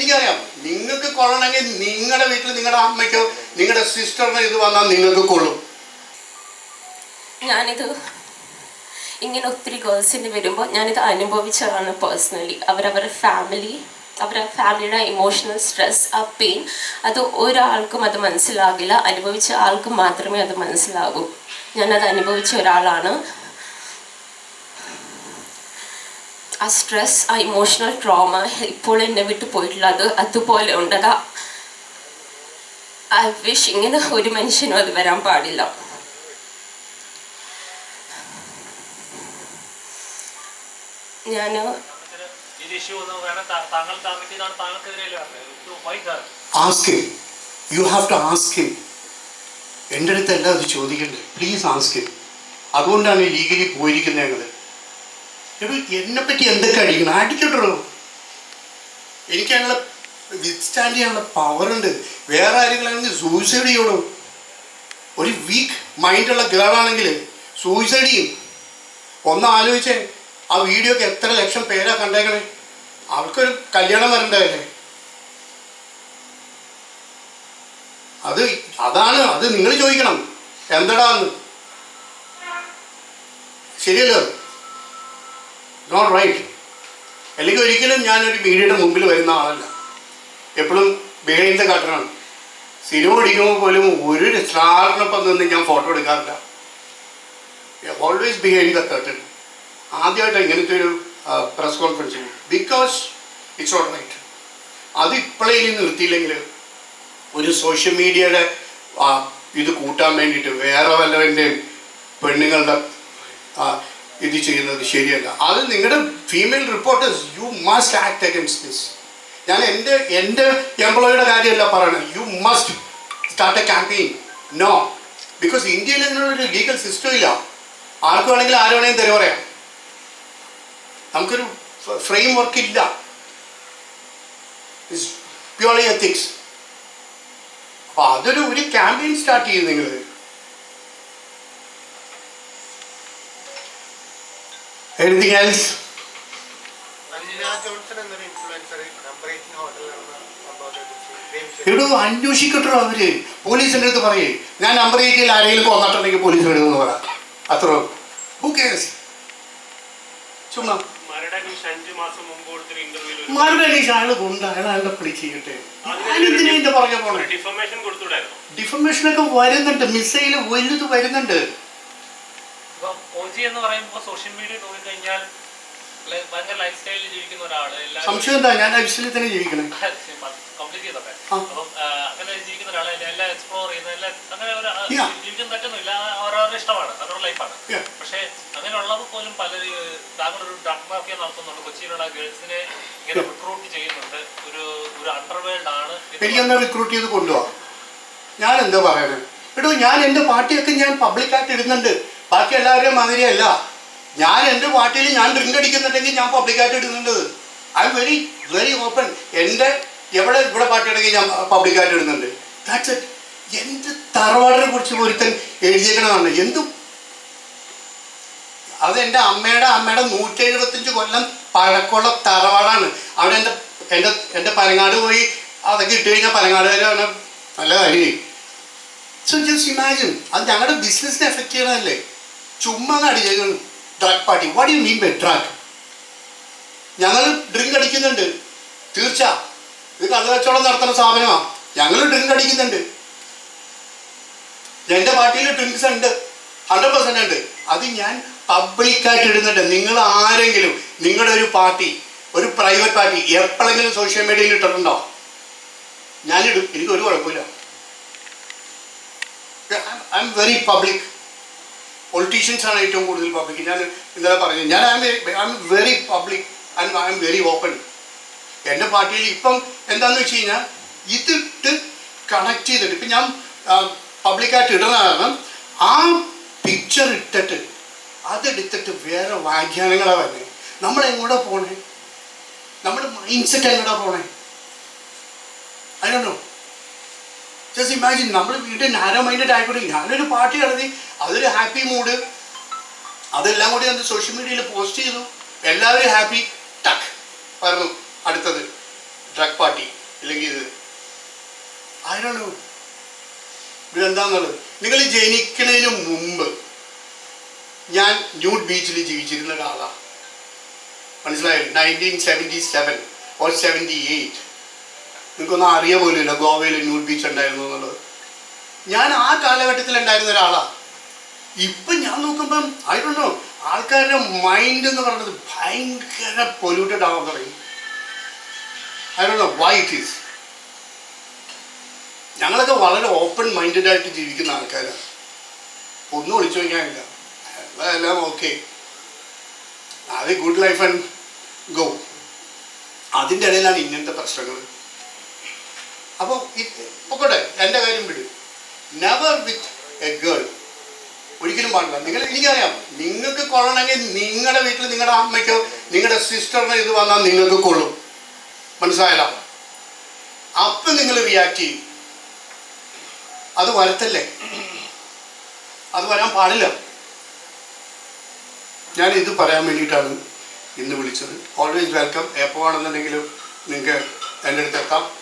എനിക്കറിയാം. നിങ്ങൾക്ക് കൊള്ളണമെങ്കിൽ നിങ്ങളുടെ വീട്ടിൽ നിങ്ങളുടെ അമ്മയ്ക്കോ നിങ്ങളുടെ സിസ്റ്ററിനോ ഇത് വന്നാൽ നിങ്ങൾക്ക് കൊള്ളും. ഞാനിത് ഇങ്ങനെ ഒത്തിരി ഗേൾസിന് വരുമ്പോൾ ഞാനിത് അനുഭവിച്ചതാണ് പേഴ്സണലി അവരവരുടെ ഫാമിലി അവരുടെ ഫാമിലിയുടെ ഇമോഷണൽ സ്ട്രെസ് ആ പെയിൻ അത് ഒരാൾക്കും അത് മനസ്സിലാകില്ല. അനുഭവിച്ച ആൾക്ക് മാത്രമേ അത് മനസ്സിലാകൂ. ഞാനത് അനുഭവിച്ച ഒരാളാണ്. ആ സ്ട്രെസ് ആ ഇമോഷണൽ ട്രോമ ഇപ്പോൾ എന്നെ വിട്ടു പോയിട്ടുള്ളത് അതുപോലെ ഉണ്ടതാ. ഐ വിഷ് ഇങ്ങനെ ഒരു മനുഷ്യനും അത് വരാൻ പാടില്ല. ഞാൻ യു ഹാവ് ടു ആസ്ക് എന്റെ അടുത്തല്ല അത് ചോദിക്കണ്ടേ? പ്ലീസ് ആസ്ക് അതുകൊണ്ടാണ് ലീഗലി പോയിരിക്കുന്നത് ഞങ്ങൾ എന്നെ പറ്റി എന്തൊക്കെ അടിക്കണം? അടിക്കട്ടോ. എനിക്ക് ഞങ്ങളെ വിത്ത്സ്റ്റാൻഡ് ചെയ്യാനുള്ള പവർ ഉണ്ട്. വേറെ ആരെങ്കിലാണെങ്കിൽ സൂയിസൈഡ് ചെയ്യണോ. ഒരു വീക്ക് മൈൻഡുള്ള ഗേളാണെങ്കിൽ സൂയിസൈഡ് ചെയ്യും. ഒന്ന് ആലോചിച്ചേ ആ വീഡിയോക്ക് എത്ര ലക്ഷം പേരാ കണ്ടേക്കണേ? അവർക്കൊരു കല്യാണം വരണ്ടല്ലേ അത് അതാണ് അത് നിങ്ങൾ ചോദിക്കണം. എന്തടാന്ന് ശരിയല്ലോ? നോട്ട് റൈറ്റ് അല്ലെങ്കിൽ ഒരിക്കലും ഞാനൊരു മീഡിയയുടെ മുമ്പിൽ വരുന്ന ആളല്ല. എപ്പോഴും ബിഹൈൻഡ് ദ കട്ടറാണ് സിനിമ പിടിക്കുമ്പോൾ പോലും ഒരു സ്റ്റാറിനൊപ്പം നിന്ന് ഞാൻ ഫോട്ടോ എടുക്കാറില്ല. ഓൾവേസ് ബിഹൈൻഡ് ദ കട്ടൺ ആദ്യമായിട്ട് ഇങ്ങനത്തെ ഒരു press conference because it's all right അത് ഇപ്പോഴേ നിർത്തിയില്ലെങ്കിൽ ഒരു സോഷ്യൽ മീഡിയയുടെ ഇത് കൂട്ടാൻ വേണ്ടിയിട്ട് വേറെ വല്ലവന്റെയും പെണ്ണുങ്ങളുടെ ഇത് ചെയ്യുന്നത് ശരിയല്ല. അത് നിങ്ങളുടെ female reporters you must act against this ഞാൻ എന്റെ എന്റെ എംപ്ലോയിയുടെ കാര്യമല്ല പറയണത്. You must start a campaign no because ഇന്ത്യയിൽ ഇതിനൊരു ലീഗൽ സിസ്റ്റം ഇല്ല. ആർക്ക് വേണമെങ്കിലും ആര് വേണമെങ്കിലും തെരു പറയാം. നമുക്കൊരു ഫ്രെയിം വർക്ക് ഇല്ല. പ്യുവർലി എത്തിക്സ് അപ്പൊ അതൊരു ഒരു ക്യാമ്പയിൻ സ്റ്റാർട്ട് ചെയ്യും നിങ്ങൾ എയ്റ്റ് ഹോട്ടലിലാണ് എവിടെ അന്വേഷിക്കട്ടോ അവർ. പോലീസിന്റെ അടുത്ത് പറയേ. ഞാൻ നമ്പർ എയ്റ്റിൽ ആരെങ്കിലും കൊന്നിട്ടുണ്ടെങ്കിൽ പോലീസ് വിടുമെന്ന് പറ. അത്ര ഹു കേസ് ചുമ്മാ. മരട് അനീഷ് അയാൾ കൊണ്ട് അയാൾ അയാളുടെ പിടി ചെയ്യട്ടെ. ഞാനെന്തിനാ എന്റെ പുറകെ പോണേ? ഡിഫമേഷൻ ഒക്കെ വരുന്നുണ്ട്. മിസൈൽ വലുത് വരുന്നുണ്ട്. ഇപ്പം ഓജി എന്ന് പറയുമ്പോൾ സോഷ്യൽ മീഡിയ നോക്കിക്കഴിഞ്ഞാൽ like ഭയങ്കര ലൈഫ് സ്റ്റൈലിൽ ജീവിക്കുന്ന ഒരാൾ സംശയം എന്താ? ഞാൻ ഐശ്വര്യത്തിൽ തന്നെ ജീവിക്കണേ. കംപ്ലീറ്റ് ചെയ്തോട്ടെ. അപ്പം അങ്ങനെ ജീവിക്കുന്ന ഒരാളെ എല്ലാം എക്സ്പ്ലോർ ചെയ്യുന്ന എല്ലാം അങ്ങനെ ഒരു. ജീവിക്കാൻ പറ്റുന്നില്ല. അവരവരുടെ ഇഷ്ടമാണ് അവരുടെ ലൈഫാണ്. പക്ഷേ അങ്ങനെയുള്ളത് പോലും പല താങ്കൾ ഒരു ഡ്രഗ് മാഫിയ നടത്തുന്നുണ്ട്. കൊച്ചിയിലുള്ള ഗേൾസിനെ ഇങ്ങനെ റിക്രൂട്ട് ചെയ്യുന്നുണ്ട്. ഒരു ഒരു അണ്ടർവേൾഡ് ആണ് എനിക്കെന്നാ റിക്രൂട്ട് ചെയ്ത് കൊണ്ടുപോകാം ഞാൻ എന്താ പറയണേ? എടോ ഞാൻ എന്റെ പാർട്ടിയൊക്കെ ഞാൻ പബ്ലിക്കായിട്ട് ഇടുന്നുണ്ട്. ബാക്കി എല്ലാവരെയും മാതിരിയല്ല. ഞാൻ എന്റെ പാർട്ടിയിൽ ഞാൻ ഡ്രിങ്ക് അടിക്കുന്നുണ്ടെങ്കിൽ ഞാൻ പബ്ലിക്കായിട്ട് ഇടുന്നുണ്ട്. I am very very open എന്റെ എവിടെ ഇവിടെ പാർട്ടി ഉണ്ടെങ്കിൽ ഞാൻ പബ്ലിക്കായിട്ട് ഇടുന്നുണ്ട്. ദാറ്റ്സ് ഇറ്റ് എന്റെ തറവാടിനെ കുറിച്ച് ഒരുത്തൻ എഴുതിയേക്കണമെന്നാണ് എന്തും. അത് എന്റെ അമ്മയുടെ അമ്മയുടെ നൂറ്റി എഴുപത്തഞ്ച് കൊല്ലം പഴക്കമുള്ള തറവാടാണ്. അവിടെ എന്റെ എന്റെ എന്റെ പനങ്ങാട് പോയി അതൊക്കെ ഇട്ട് കഴിഞ്ഞാൽ പനങ്ങാടുകാരാണ് നല്ല കാര്യം സോ ജസ്റ്റ് ഇമാജിൻ അത് ഞങ്ങളുടെ ബിസിനസ്സിനെ എഫക്റ്റ് ചെയ്യണതല്ലേ? ചുമ്മാ അടിച്ചേക്കണം drug party what you mean by drug ഞങ്ങൾ ഡ്രിങ്ക് അടിക്കുന്നുണ്ട്. തീർച്ച ഇത് കള്ളക്കച്ചവടം നടത്തുന്ന സ്ഥാപനമാണ് ഞങ്ങൾ ഡ്രിങ്ക് അടിക്കുന്നുണ്ട്. എന്റെ പാർട്ടിയിൽ ഡ്രിങ്ക്സ് ഉണ്ട്. ഹൺഡ്രഡ് പെർസെന്റ് ഉണ്ട്. അത് ഞാൻ പബ്ലിക്കായിട്ട് ഇടുന്നുണ്ട്. നിങ്ങൾ ആരെങ്കിലും നിങ്ങളുടെ ഒരു പാർട്ടി ഒരു പ്രൈവറ്റ് പാർട്ടി എപ്പോഴെങ്കിലും സോഷ്യൽ മീഡിയയിൽ ഇട്ടിട്ടുണ്ടോ? ഞാനിടും എനിക്ക് ഒരു കുഴപ്പമില്ല. I am very public politicians ആണ് ഏറ്റവും കൂടുതൽ പബ്ലിക് ഞാൻ ഇന്നലെ പറഞ്ഞു ഞാൻ I am very public and I am very open എന്റെ പാർട്ടിയിൽ ഇപ്പം എന്താണെന്ന് വെച്ച് കഴിഞ്ഞാൽ ഇതിട്ട് കണക്ട് ചെയ്തിട്ട് ഇപ്പം ഞാൻ പബ്ലിക്കായിട്ട് ഇടുന്ന കാരണം ആ പിക്ചർ ഇട്ടിട്ട് അതെടുത്തിട്ട് വേറെ വ്യാഖ്യാനങ്ങളാണ് വരുന്നത് നമ്മളെങ്ങോട്ടാണ് പോണേ? നമ്മുടെ മൈൻഡ് സെറ്റ് എങ്ങോട്ടാണ് പോണേ? ജസ്റ്റ് ഇമാജിൻ നമ്മൾ വീട്ടിൽ നാരോ മൈൻഡഡ് ആയിക്കോട്ടെ ഞാനൊരു പാർട്ടി നടത്തി അതൊരു ഹാപ്പി മൂഡ് അതെല്ലാം കൂടി എന്ത് സോഷ്യൽ മീഡിയയിൽ പോസ്റ്റ് ചെയ്തു. എല്ലാവരും ഹാപ്പി ടക്ക് പറഞ്ഞു അടുത്തത്. ഡ്രഗ് പാർട്ടി ഇല്ലെങ്കിൽ ഇത്. ആരാണ് ഇതെന്താന്നുള്ളത്. നിങ്ങൾ ജനിക്കുന്നതിന് മുമ്പ് ഞാൻ ന്യൂഡ് ബീച്ചിൽ ജീവിച്ചിരുന്ന ഒരാളാണ് മനസ്സിലായോ? Nineteen seventy seven or seventy eight നിങ്ങൾക്കൊന്നും അറിയ പോലുമില്ല. ഗോവയിൽ ന്യൂഡ് ബീച്ച് ഉണ്ടായിരുന്നു എന്നുള്ളത്. ഞാൻ ആ കാലഘട്ടത്തിൽ ഉണ്ടായിരുന്ന ഒരാളാണ് ഇപ്പം ഞാൻ നോക്കുമ്പം ആയിട്ടുണ്ടോ ആൾക്കാരുടെ മൈൻഡ് എന്ന് പറയുന്നത് ഭയങ്കര പൊല്യൂട്ടഡ് ആവാൻ തുടങ്ങി. ആയിട്ടുണ്ടോ വൈ ഇറ്റ് ഈസ് ഞങ്ങളൊക്കെ വളരെ ഓപ്പൺ മൈൻഡഡ് ആയിട്ട് ജീവിക്കുന്ന ആൾക്കാരാണ് ഒന്നും ഒളിച്ചു വയ്ക്കാനില്ല എല്ലാം ഓക്കെ അത് ഗുഡ് ലൈഫ് ആൻഡ് ഗോ അതിന്റെ ഇടയിലാണ് ഇങ്ങനത്തെ പ്രശ്നങ്ങൾ. അപ്പോൾ പൊക്കോട്ടെ എന്റെ കാര്യം വിടും. നെവർ വിത്ത് എ ഗേൾ ഒരിക്കലും പാടില്ല. നിങ്ങൾ എനിക്കറിയാം. നിങ്ങൾക്ക് കൊള്ളണമെങ്കിൽ നിങ്ങളുടെ വീട്ടിൽ നിങ്ങളുടെ അമ്മയ്ക്കോ നിങ്ങളുടെ സിസ്റ്ററിനോ ഇത് വന്നാൽ നിങ്ങൾക്ക് കൊള്ളും. മനസ്സിലായല്ലോ? അപ്പം നിങ്ങൾ റിയാക്ട് ചെയ്യും. അത് വരത്തല്ലേ? അത് വരാൻ പാടില്ല. ഞാൻ ഇത് പറയാൻ വേണ്ടിയിട്ടാണ് ഇന്ന് വിളിച്ചത്. ഓൾവേസ് വെൽക്കം എപ്പോൾ ആണെന്നുണ്ടെങ്കിലും നിങ്ങൾക്ക് എന്റെ അടുത്ത് എത്താം.